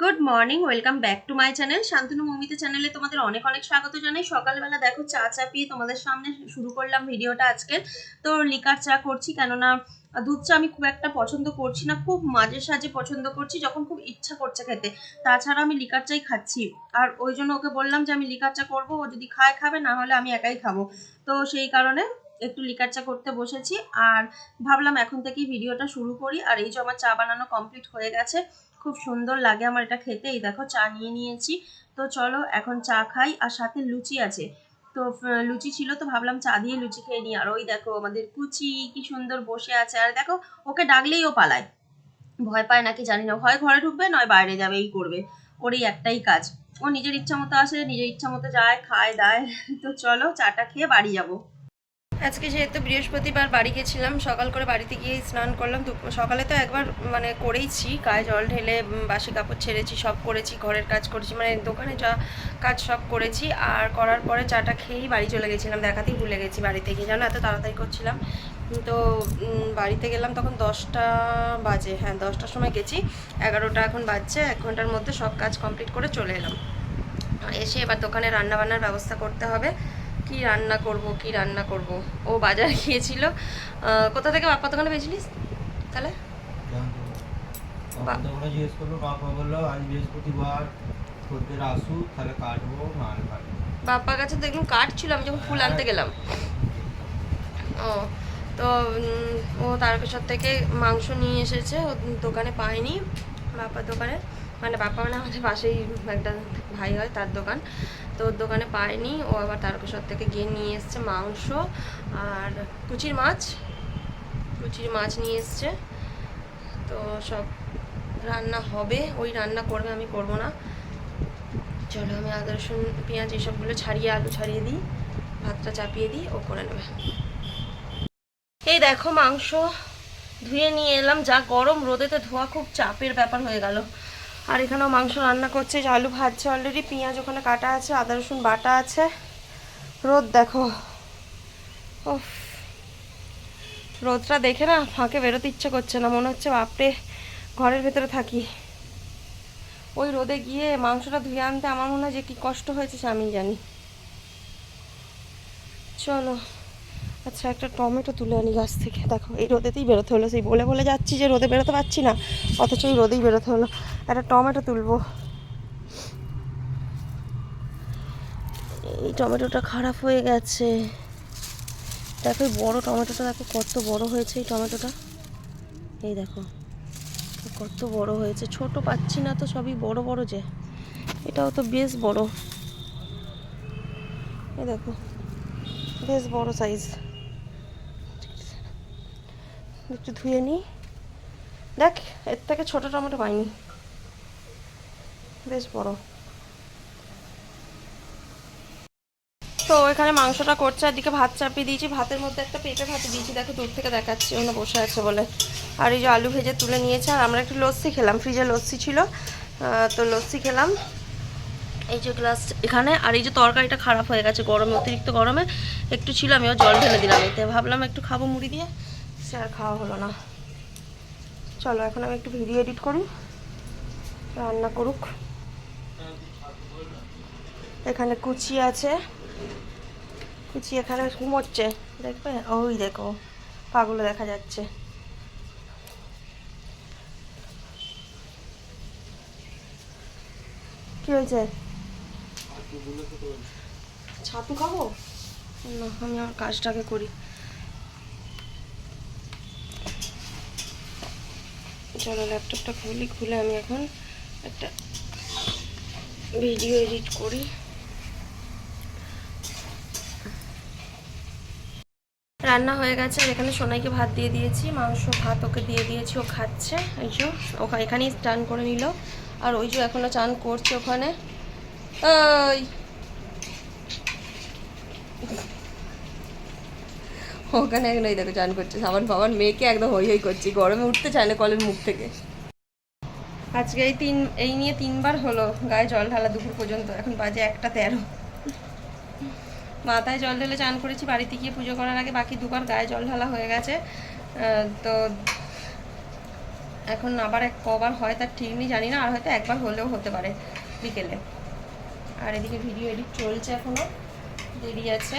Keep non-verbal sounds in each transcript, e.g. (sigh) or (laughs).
Good morning welcome back to my channel Shantanu Mamita চ্যানেলে তোমাদের অনেক অনেক স্বাগত জানাই। সকালবেলা দেখো চা চা পিয়ে তোমাদের সামনে শুরু করলাম ভিডিওটা আজকে। তো লিকার চা করছি, কেননা দুধ চা আমি খুব একটা পছন্দ করছি না, খুব মাঝে সাঝে পছন্দ করছি, যখন খুব ইচ্ছা করছে খেতে। তাছাড়া আমি লিকার চাই খাচ্ছি। আর ওই জন্য ওকে বললাম যে আমি লিকার চা করব, ও যদি খায় খাবে, না হলে আমি একাই খাব। তো সেই কারণে একটু লিকার চা করতে বসেছি। আর ভাবলাম এখন থেকেই ভিডিওটা শুরু করি। আর এই যে আমার চা বানানো কমপ্লিট হয়ে গেছে খুব সুন্দর লাগে আমার এটা খেতে। এই দেখো, চা নিয়ে নিয়েছি। তো চলো, এখন চা খাই, আর সাথে লুচি আছে। তো লুচি ছিল তো ভাবলাম চা দিয়ে লুচি খেয়ে নিই। আর ওই দেখো, আমাদের কুচি কি সুন্দর বসে আছে। আর দেখো, ওকে ডাকলেই ও পালায়। ভয় পায় নাকি, জানি না। হয় ঘরে ঢুকবে, নয় বাইরে যাবে, এই করবে। ওর এই একটাই কাজ। ও নিজের ইচ্ছা মতো আসে, নিজের ইচ্ছা মতো যায়, খায়, দায়। তো চলো, চাটা খেয়ে বাড়ি যাব। আজকে যেহেতু বৃহস্পতিবার বাড়ি গেছিলাম, সকাল করে বাড়িতে গিয়ে স্নান করলাম। সকালে তো একবার মানে করেইছি, গায়ে জল ঢেলে বাসি কাপড় ছেড়েছি, সব করেছি, ঘরের কাজ করেছি মানে দোকানে যা কাজ সব করেছি। আর করার পরে চাটা খেয়েই বাড়ি চলে গেছিলাম, দেখাতেই ভুলে গেছি বাড়িতে গিয়ে। জানো, এত তাড়াতাড়ি করছিলাম। তো বাড়িতে গেলাম তখন দশটা বাজে হ্যাঁ দশটার সময় গেছি। এগারোটা এখন বাজছে, এক ঘণ্টার মধ্যে সব কাজ কমপ্লিট করে চলে এলাম। এসে এবার দোকানে রান্না বান্নার ব্যবস্থা করতে হবে। কি রান্না করব কি রান্না করব? ও বাজার গিয়েছিল। কোথা থেকে বাপ্পা দোকানে পেয়েছিলিস? তাহলে? জিজ্ঞেস করল বাবা বলল আজ বৃহস্পতিবার খদ্দের আসুক তাহলে কাটবো মাল কাটবো। বাপ্পার কাছে দেখলাম কাঠ ছিল আমি যখন ফুল আনতে গেলাম। ও তো ও তারকেশ্বর থেকে মাংস নিয়ে এসেছে ও দোকানে পায়নি বাপ্পার দোকানে। মানে বাপ্পা মানে আমাদের পাশেই একটা ভাই হয় তার দোকান। তো ওর দোকানে পায়নি ও আবার তারকেশ্বর থেকে গিয়ে নিয়ে এসছে মাংস আর কুচির মাছ কুচির মাছ নিয়ে এসছে। তো সব রান্না হবে, ওই রান্না করবে, আমি করব না। চলো আমি আদা, রসুন, পেঁয়াজ এসবগুলো ছাড়িয়ে, আলু ছাড়িয়ে দিই, ভাতটা চাপিয়ে দিই, ও করে নেবে। এই দেখো মাংস ধুয়ে নিয়ে এলাম, যা গরম রোদেতে ধোয়া খুব চাপের ব্যাপার হয়ে গেল। আর এখানেও মাংস রান্না করছে আলু ভাজছে অলরেডি পেঁয়াজ ওখানে কাটা আছে, আদা, রসুন, বাটা আছে। রোদ দেখো। উফ। রোদটা দেখে না ফাঁকে বেরোতে ইচ্ছে করছে না, মনে হচ্ছে বাপরে, ঘরের ভেতরে থাকি। ওই রোদে গিয়ে মাংসটা ধুয়ে আনতে আমার মনে হয় যে কী কষ্ট হয়েছে সে আমি জানি। চলো। আচ্ছা একটা টমেটো তুলে আনি গাছ থেকে। দেখো, এই রোদেতেই বেরোতে হলো, সেই বলে বলে যাচ্ছি যে রোদে বেরোতে পারছি না, অথচ এই রোদেই বেরোতে হলো। একটা টমেটো তুলবো। এই টমেটোটা খারাপ হয়ে গেছে। দেখো বড় টমেটোটা, দেখো কত বড় হয়েছে এই টমেটোটা। এই দেখো, কত বড় হয়েছে। ছোট পাচ্ছি না তো, সবই বড় বড় যে। এটাও তো বেশ বড়। এই দেখো, বেশ বড় সাইজ একটু ধুয়ে নিই। দেখ, এর থেকে ছোট টমেটো পাইনি। বেশ বড়। তো এখানে মাংসটা করছে আর দিকে ভাত চাপিয়ে দিয়েছি। ভাতের মধ্যে একটা পেঁপে ভাতে দিয়েছি, দেখো দূর থেকে দেখাচ্ছি ওখানে বসে আছে বলে। আর এই যে আলু ভেজে তুলে নিয়েছে, আর আমরা একটু লস্যি খেলাম, ফ্রিজে লস্যি ছিল। তো লস্যি খেলাম। এই যে গ্লাস এখানে, আর এই যে তরকারিটা খারাপ হয়ে গেছে গরমে, অতিরিক্ত গরমে। একটু ছিল, আমিও জল ঢেলে দিলাম, এতে ভাবলাম একটু খাব মুড়ি দিয়ে, সে আর খাওয়া হলো না। চলো, এখন আমি একটু ভিডিও এডিট করি, রান্না করুক। এখানে কুচি আছে। কুচি এখানে ঘুমোচ্ছে। দেখবে? ওই দেখো, পাগুলো দেখা যাচ্ছে। কি হয়েছে? ছাতু খাব? না, আমি আমার কাজটাকে করি। চলো, ল্যাপটপটা খুলি, খুলে আমি এখন একটা ভিডিও এডিট করি। রান্না হয়ে গেছে আর এখানে সোনাইকে ভাত দিয়ে দিয়েছি, মাংস, ভাত ওকে দিয়ে দিয়েছি, ও খাচ্ছে। এই যে ওখানে এখানেই স্নান করে নিল। আর ওই যে এখনও চান করছে ওখানে। ওই ওখানে এখন এই দেখো চান করছে। সাবান ফাবান মেয়েকে একদম হই হই করছি। গরমে উঠতে চায় না কলের মুখ থেকে। আজকে এই তিন এই নিয়ে তিনবার হলো গায়ে জল ঢালা দুপুর পর্যন্ত। এখন বাজে একটা তেরো। মাথায় জল ঢেলে চান করেছি, বাড়িতে গিয়ে পুজো করার আগে বাকি দুবার গায়ে জল ঢালা হয়ে গেছে। তো এখন আবার এক কবার হয়, তার ঠিক নেই, জানি না, আর হয়তো একবার হলেও হতে পারে বিকেলে। আর এদিকে ভিডিও এডিট চলছে এখনও দেরি আছে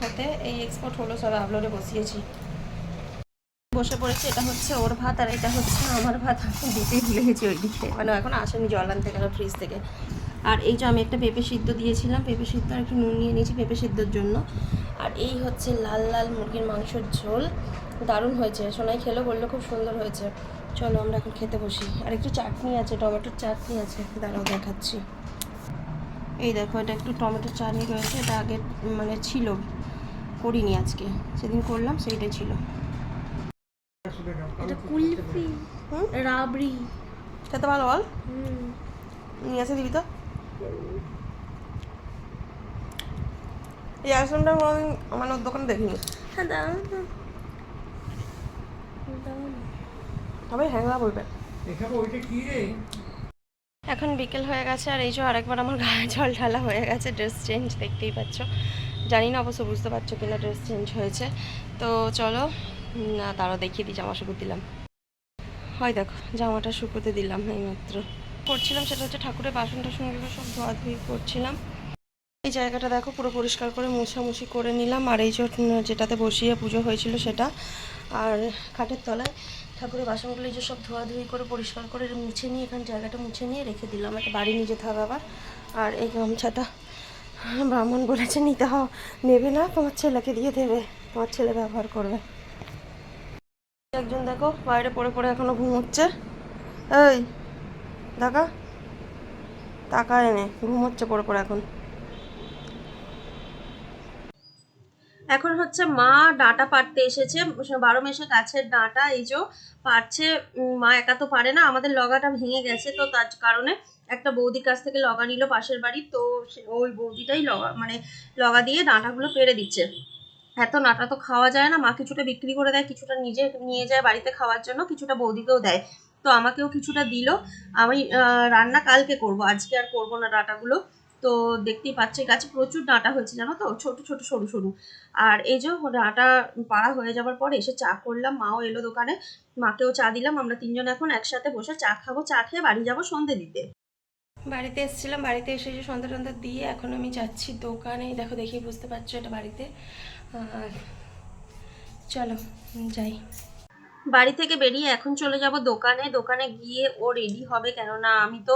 হতে, এই এক্সপোর্ট হলো, সব আপলোডে বসিয়েছি। বসে পড়েছে, এটা হচ্ছে ওর ভাত আর এটা হচ্ছে আমার ভাত, আমি দিতেই ভুলে গেছি ওইদিকে মানে এখন আসেনি জল আনতে গেল ফ্রিজ থেকে? আর এই যে আমি একটা পেঁপে সিদ্ধ দিয়েছিলাম পেঁপে সিদ্ধ আর একটু নুন নিয়ে নিয়েছি পেঁপে সিদ্ধর জন্য। আর এই হচ্ছে লাল লাল মুরগির মাংসের ঝোল। দারুণ হয়েছে সোনাই খেলো বলল খুব সুন্দর হয়েছে। চলো আমরা এখন খেতে বসি। আর একটু চাটনি আছে টমেটোর চাটনি আছে দাঁড়াও দেখাচ্ছি। এই দেখো এটা একটু টমেটোর চাটনি রয়েছে এটা আগে মানে ছিল করিনি আজকে। সেদিন করলাম সেইটাই ছিল। এটা কুলফি রাবড়ি। খেতে ভালো বল? নিয়ে আসে দিবি তো? এই আইসক্রিমটা কোনোদিন মানে ওর দোকানে দেখিনি। হ্যাঁ। তবে হ্যাংলা বলবে এখানে ওইটা কি রে? এখন বিকেল হয়ে গেছে আর এই যে আরেকবার আমার গায়ে জল ঢালা হয়ে গেছে ড্রেস চেঞ্জ দেখতেই পাচ্ছ। জানি না অবশ্য বুঝতে পারছ কিনা ড্রেস চেঞ্জ হয়েছে। তো চলো না তারও দেখিয়ে দিই জামা শুকুর দিলাম। হয় দেখো জামাটা শুকোতে দিলাম এইমাত্র। করছিলাম সেটা হচ্ছে ঠাকুরের বাসন টাসনগুলো সব ধোয়াধুয়ি করছিলাম। এই জায়গাটা দেখো পুরো পরিষ্কার করে মোছামুছি করে নিলাম, আর এই যেটাতে বসিয়ে পুজো হয়েছিল সেটা। আর খাটের তলায় ঠাকুরের বাসনগুলো এই যে সব ধোয়াধুয়ি করে পরিষ্কার করে মুছে নিয়ে এখানে জায়গাটা মুছে নিয়ে রেখে দিলাম। একটা বাড়ি নিয়ে যেতে হবে আবার। আর এই গামছাটা ব্রাহ্মণ বলেছে, নিতে হ নেবে না, তোমার ছেলেকে দিয়ে দেবে। তোমার ছেলে ব্যবহার করবে। একজন দেখো বাইরে পড়ে পড়ে এখনও ঘুমোচ্ছে। এই দেখা টাকা এনে ঘুমোচ্ছে পড়ে পড়ে এখন। এখন হচ্ছে মা ডাঁটা পাড়তে এসেছে। বারো মেশে গাছের ডাঁটা, এই যে পারছে মা একা তো পারে না, আমাদের লগাটা ভেঙে গেছে, তো তার কারণে একটা বৌদির কাছ থেকে লগা নিল পাশের বাড়ি, তো ওই বৌদিটাই লগা মানে লগা দিয়ে ডাঁটাগুলো পেরে দিচ্ছে। এত নাটা তো খাওয়া যায় না, মা কিছুটা বিক্রি করে দেয়, কিছুটা নিজে নিয়ে যায় বাড়িতে খাওয়ার জন্য, কিছুটা বৌদিকেও দেয়। তো আমাকেও কিছুটা দিল। আমি রান্না কালকে করব, আজকে আর করব না ডাঁটাগুলো। তো দেখতেই পাচ্ছি গাছে প্রচুর ডাঁটা হয়েছে, জানো তো? ছোট ছোট, সরু সরু। আর এই যে ডাঁটা পাড়া হয়ে যাওয়ার পরে এসে চা করলাম, মাও এলো দোকানে। মাকেও চা দিলাম, আমরা তিনজন এখন একসাথে বসে চা খাব, চা খেয়ে বাড়ি যাব সন্ধে দিতে। বাড়িতে এসেছিলাম, বাড়িতে এসে যে সন্ধ্যা টন্ধা দিয়ে এখন আমি যাচ্ছি দোকানে। দেখো দেখি বুঝতে পারছ এটা বাড়িতে। চলো, যাই। বাড়ি থেকে বেরিয়ে এখন চলে যাব দোকানে। দোকানে গিয়ে ও রেডি হবে কেননা আমি তো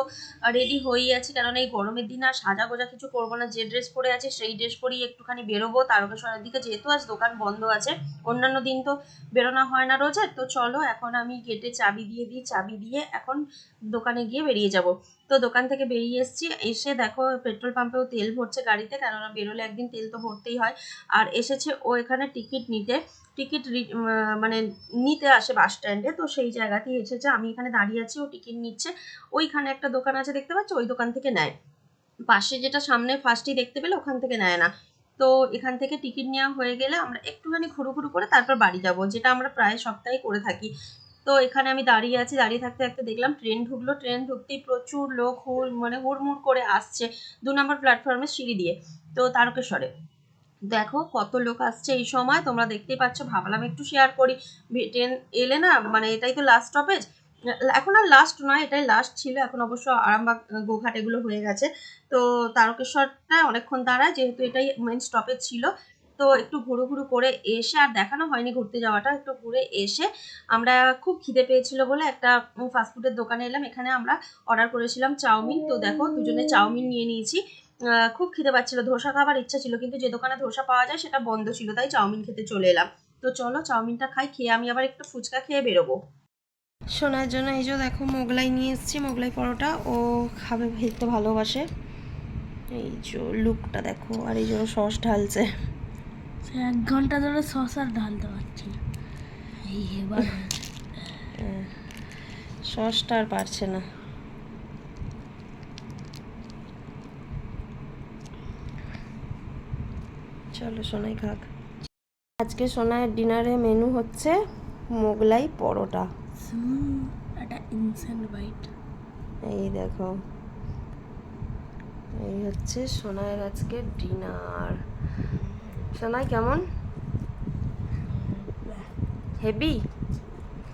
রেডি হয়েই আছি। কেননা এই গরমের দিন আর সাজা গোজা কিছু করব না। যে ড্রেস পরে আছে সেই ড্রেস পরেই একটুখানি বেরোবো। তারকেশ্বরের দিকে যেহেতু আজ দোকান বন্ধ আছে, অন্যান্য দিন তো বেরোনো হয় না রোজের। তো চলো এখন আমি গেটে চাবি দিয়ে দিই। চাবি দিয়ে এখন দোকানে গিয়ে বেরিয়ে যাব। তো দোকান থেকে বেরিয়ে এসেছি। এসে দেখো পেট্রোল পাম্পেও তেল ভরছে গাড়িতে, কেননা বেরোলে একদিন তেল তো ভরতেই হয়। আর এসেছে ও এখানে টিকিট নিতে। টিকিট মানে নিতে আসে বাস স্ট্যান্ডে, তো সেই জায়গাতেই এসেছে। আমি এখানে দাঁড়িয়ে আছি, ও টিকিট নিচ্ছে। ওইখানে একটা দোকান আছে দেখতে পাচ্ছ? ওই দোকান থেকে নেয়। পাশে যেটা সামনে ফার্স্টই দেখতে পেলে, ওখান থেকে নেয় না। তো এখান থেকে টিকিট নেওয়া হয়ে গেলে আমরা একটুখানি ঘুরু ঘুরু করে তারপর বাড়ি যাব, যেটা আমরা প্রায় সপ্তাহে করে থাকি। তো এখানে আমি দাঁড়িয়ে আছি, দাঁড়িয়ে থাকতে থাকতে দেখলাম ট্রেন ঢুকলো। ট্রেন ঢুকতেই প্রচুর লোক হুড় মানে হুড়মুড় করে আসছে দু নম্বর প্ল্যাটফর্মের সিঁড়ি দিয়ে, তো তারকেশ্বরে। দেখো কত লোক আসছে এই সময়, তোমরা দেখতেই পাচ্ছ, ভাবলাম একটু শেয়ার করি। ট্রেন এলে না মানে এটাই তো লাস্ট স্টপেজ এখন আর লাস্ট নয়, এটাই লাস্ট ছিল, এখন অবশ্য আরামবাগ, গোঘাট এগুলো হয়ে গেছে। তো তারকেশ্বরটা অনেকক্ষণ দাঁড়ায়, যেহেতু এটাই মেন স্টপেজ ছিল। তো একটু ঘুরু ঘুরু করে এসে আর দেখানো হয়নি ঘুরতে যাওয়াটা, একটু ঘুরে এসে আমরা খুব খিদে পেয়েছিল বলে একটা ফাস্টফুডের দোকানে এলাম, এখানে আমরা অর্ডার করেছিলাম চাউমিন। তো দেখো দুজনে চাউমিন নিয়ে নিয়েছি। খুব খিদে পাচ্ছিল, ধোসা খাবার ইচ্ছা ছিল, কিন্তু যে দোকানে ধোসা পাওয়া যায় সেটা বন্ধ ছিল, তাই চাউমিন খেতে চলে এলাম। তো চলো চাউমিনটা খাই, খেয়ে আমি আবার একটু ফুচকা খেয়ে বেরোবো। শোনার জন্য এই যে দেখো মোগলাই নিয়ে এসেছি, মোগলাই পরোটা। ও খাবে, খেতে ভালোবাসে। এই যে লুকটা দেখো, আর এই যে সস ঢালছে। সে এক ঘণ্টা ধরে শশার ঢালতে পারছি না এই এবার সসটা আর পারছে না। চলো সোনাই খাক। আজকে সোনাইয়ের ডিনারে মেনু হচ্ছে মোগলাই পরোটা। একটা ইনসেন্ট বাইট এই দেখো। এই হচ্ছে সোনাইয়ের আজকে ডিনার। সোনাই কেমন? হেভি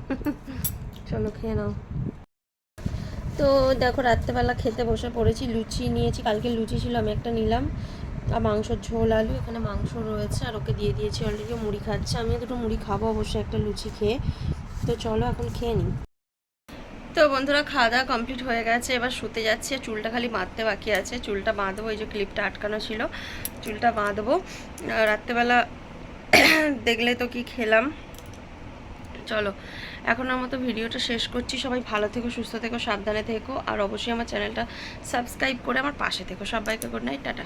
(laughs) চলো খেয়ে নাও। তো দেখো, রাত্রেবেলা খেতে বসে পড়েছি, লুচি নিয়েছি, কালকে লুচি ছিল, আমি একটা নিলাম। আর মাংসর ঝোল, আলু, এখানে মাংস রয়েছে, আর ওকে দিয়ে দিয়েছি অলরেডি মুড়ি খাচ্ছে, আমিও দুটো মুড়ি খাব অবশ্যই একটা লুচি খেয়ে। তো চলো এখন খেয়ে নিই। তো বন্ধুরা খাওয়া দাওয়া কমপ্লিট হয়ে গেছে, এবার শুতে যাচ্ছি চুলটা খালি বাঁধতে বাকি আছে। চুলটা বাঁধবো, এই যে ক্লিপটা আটকানো ছিল। চুলটা বাঁধবো। রাত্রেবেলা (coughs) দেখলে তো কি খেলাম। চলো, এখনের মতো ভিডিওটা শেষ করছি। সবাই ভালো থেকো, সুস্থ থেকো, সাবধানে থেকো। আর অবশ্যই আমার চ্যানেলটা সাবস্ক্রাইব করে আমার পাশে থেকো। সবাইকে গুড নাইট, টাটা।